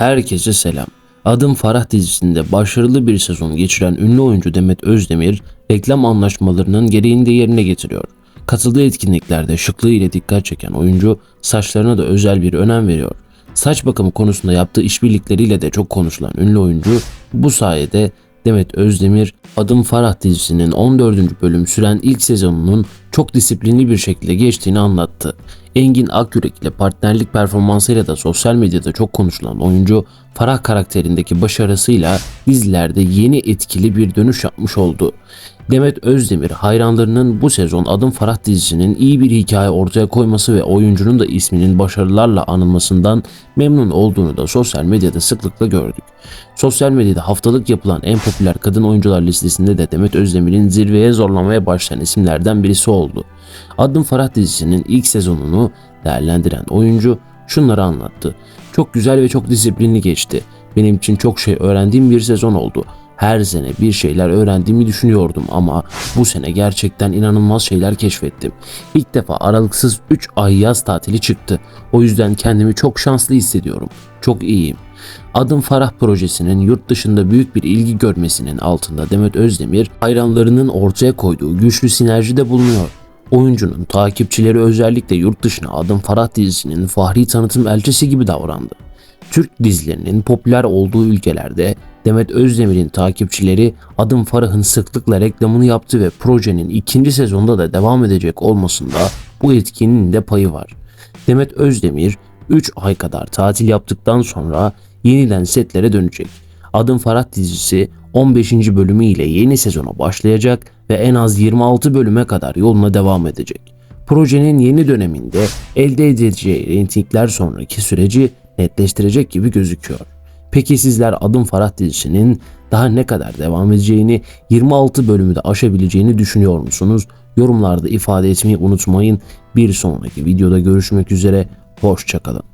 Herkese selam. Adım Farah dizisinde başarılı bir sezon geçiren ünlü oyuncu Demet Özdemir reklam anlaşmalarının gereğini de yerine getiriyor. Katıldığı etkinliklerde şıklığı ile dikkat çeken oyuncu saçlarına da özel bir önem veriyor. Saç bakımı konusunda yaptığı işbirlikleriyle de çok konuşulan ünlü oyuncu bu sayede Demet Özdemir Adım Farah dizisinin 14. bölüm süren ilk sezonunun çok disiplinli bir şekilde geçtiğini anlattı. Engin Akyürek ile partnerlik performansıyla da sosyal medyada çok konuşulan oyuncu Farah karakterindeki başarısıyla dizilerde yeni etkili bir dönüş yapmış oldu. Demet Özdemir hayranlarının bu sezon Adım Farah dizisinin iyi bir hikaye ortaya koyması ve oyuncunun da isminin başarılarla anılmasından memnun olduğunu da sosyal medyada sıklıkla gördük. Sosyal medyada haftalık yapılan en popüler kadın oyuncular listesinde de Demet Özdemir'in zirveye zorlamaya başlayan isimlerden birisi oldu. Adım Farah dizisinin ilk sezonunu değerlendiren oyuncu şunları anlattı. Çok güzel ve çok disiplinli geçti. Benim için çok şey öğrendiğim bir sezon oldu. Her sene bir şeyler öğrendiğimi düşünüyordum ama bu sene gerçekten inanılmaz şeyler keşfettim. İlk defa aralıksız 3 ay yaz tatili çıktı. O yüzden kendimi çok şanslı hissediyorum. Çok iyiyim. Adım Farah projesinin yurt dışında büyük bir ilgi görmesinin altında Demet Özdemir hayranlarının ortaya koyduğu güçlü sinerjide bulunuyor. Oyuncunun takipçileri özellikle yurt dışına Adım Farah dizisinin fahri tanıtım elçisi gibi davrandı. Türk dizilerinin popüler olduğu ülkelerde Demet Özdemir'in takipçileri Adım Farah'ın sıklıkla reklamını yaptı ve projenin ikinci sezonda da devam edecek olmasında bu etkinin de payı var. Demet Özdemir 3 ay kadar tatil yaptıktan sonra yeniden setlere dönecek. Adım Farah dizisi 15. bölümü ile yeni sezona başlayacak ve en az 26 bölüme kadar yoluna devam edecek. Projenin yeni döneminde elde edeceği reytingler sonraki süreci netleştirecek gibi gözüküyor. Peki sizler Adım Farah dizisinin daha ne kadar devam edeceğini, 26 bölümü de aşabileceğini düşünüyor musunuz? Yorumlarda ifade etmeyi unutmayın. Bir sonraki videoda görüşmek üzere. Hoşçakalın.